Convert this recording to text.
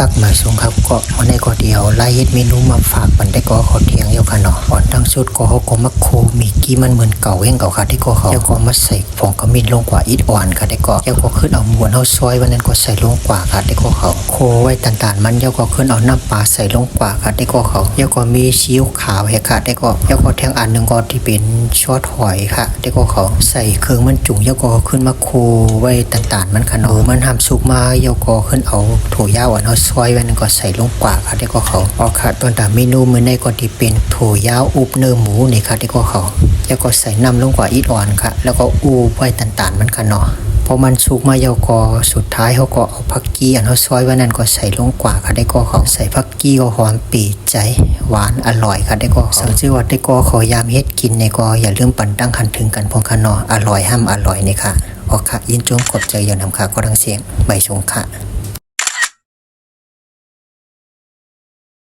ตักมาสูงครับก็วันนี้ก็เดียวไล่เฮ็ดเมนูมาฝากปันได้ก็ขอเทียงเยาค่ะเนาะอ่อนทั้งสุดก็เขาก็มักโคมีกี้มันเหมือนเก่าเฮงเก่าค่ะได้ก็เขาแล้วก็มาใส่ผงกระมินลงกว่าอีดอ่อนค่ะได้ก็แล้วก็ขึ้นเอาหมวนเอาซอยวันนั้นก็ใส่ลงกว่าค่ะได้ก็เขาโคไว้ต่างๆ มันแล้วก็ขึ้นเอาน้ำปลาใส่ลงกว่าค่ะได้ก็เขาแล้วก็มีซีอิ๊วขาวให้ค่ะได้ก็แล้วก็แทงอันหนึ่งก็ที่เป็นชอดหอยค่ะได้ก็เขาใส่เครื่องมันจุ่มแล้วก็ขึ้นมาโคไว้ต่างๆ มันค่ะเนาะมันทำสุกมาแล้วก็ขึ้นเอาถั่วยาวอะเนาะซอยไว้นั่นก็ใส่ลงกว่าค่ะได้ก็เขาออกค่ะตอนตามเมนูมื้อในก็ที่เป็นถั่วยาวอุบเนื้อหมูนี่ค่ะได้ก็เขาแล้วก็ใส่น้ำลงกว่าอีดอ่อนค่ะ แล้วก็อูไว้ต่างๆมันค่ะเนาะพอมันสุกมาเยาก็สุดท้ายเขาก็เอาผักกี้อันเขาซอยไว้นั่นก็ใส่ลงกว่าค่ะได้ก็เขาใส่ผักกี้ก็หอมปีดใจหวานอร่อยค่ะได้ก็สังชื่อว่าได้ก็ขอยามเฮ็ดกินในก็อย่าลืมปั่นตั้งคันถึงกันพงคะนออร่อยห้ามอร่อยนี่ค่ะออกค่ะยินจงขอบใจอย่านำค่ะก็ดังเสียงใบชงค่ะ